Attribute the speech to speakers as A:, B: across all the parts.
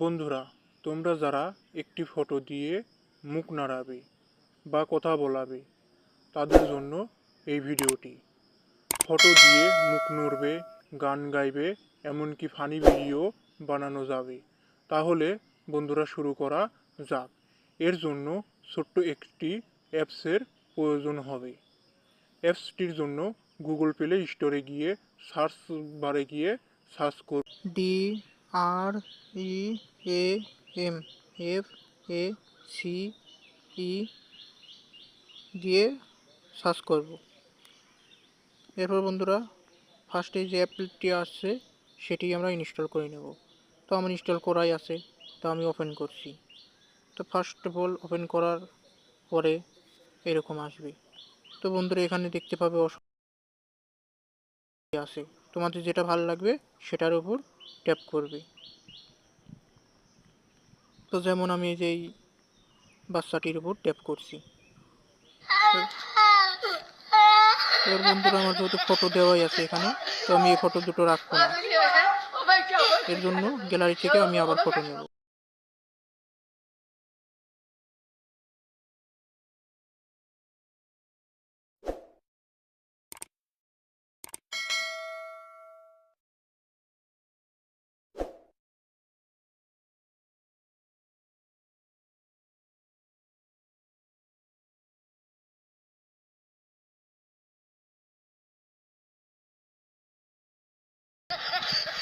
A: বন্ধুরা, তোমরা যারা একটি ফটো দিয়ে মুখ নাড়াবে বা কথা বলাবে, তাদের জন্য এই ভিডিওটি। ফটো দিয়ে মুখ নড়বে, গান গাইবে, এমনকি ফানি ভিডিও বানানো যাবে। তাহলে বন্ধুরা শুরু করা যাক। এর জন্য ছোট্ট একটি অ্যাপসের প্রয়োজন হবে। অ্যাপসটির জন্য গুগল প্লে স্টোরে গিয়ে সার্চ বারে গিয়ে সার্চ কর
B: D R, E, A, M, F, A, C, E, দিয়ে সার্চ করব। এরপর বন্ধুরা ফার্স্টে যে অ্যাপটি আসছে, সেটি আমরা ইনস্টল করে নেব। তো আমার ইনস্টল করাই আছে, তো আমি ওপেন করছি। তো ফার্স্ট অফ অল ওপেন করার পরে এরকম আসবে। তো বন্ধুরা, এখানে দেখতে পাবে অস আছে। তোমাদের যেটা ভালো লাগবে, সেটার উপর ট্যাপ করবে। তো যেমন আমি এই যে এই বাচ্চাটির উপর ট্যাপ করছি। এবার বন্ধুরা, আমার যেহেতু ফটো দেওয়াই আছে এখানে, তো আমি এই ফটো দুটো রাখব না। এর জন্য গ্যালারি থেকে আমি আবার ফটো নেব।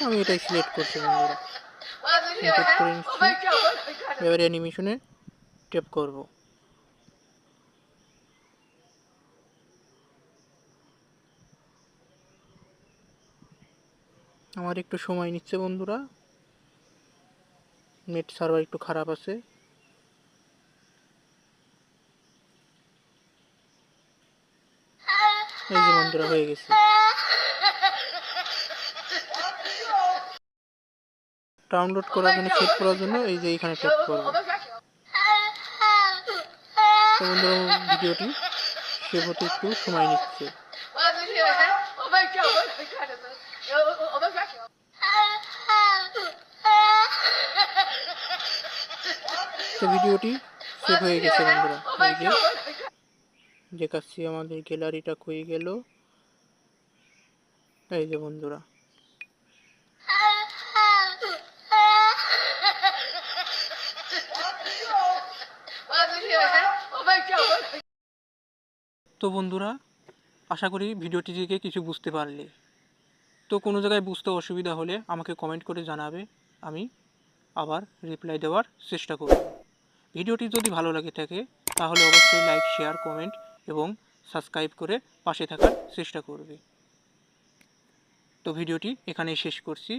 B: আমি এটাই সিলেক্ট করছি বন্ধুরা। এবার অ্যানিমেশনে ট্যাপ করব। আমার একটু সময় নিচ্ছে বন্ধুরা। নেট সার্ভার একটু খারাপ আছে। এই যে বন্ধুরা, হয়ে গেছে। ডাউনলোড করার জন্য সেট করার জন্য এই যে এখানে ট্যাপ করব। তো বন্ধুরা ভিডিওটি সেভ হতে একটু সময় নিচ্ছে। তো ভিডিওটি সেভ হয়ে গেছে বন্ধুরা। এই যে দেখাচ্ছি আমাদের গ্যালারিটা হয়ে গেল। এই যে বন্ধুরা তো বন্ধুরা, আশা করি ভিডিওটি থেকে কিছু বুঝতে পারলে। তো কোনো জায়গায় বুঝতে অসুবিধা হলে আমাকে কমেন্ট করে জানাবে, আমি আবার রিপ্লাই দেওয়ার চেষ্টা করব। ভিডিওটি যদি ভালো লাগে থাকে, তাহলে অবশ্যই লাইক শেয়ার কমেন্ট এবং সাবস্ক্রাইব করে পাশে থাকার চেষ্টা করবে। তো ভিডিওটি এখানেই শেষ করছি।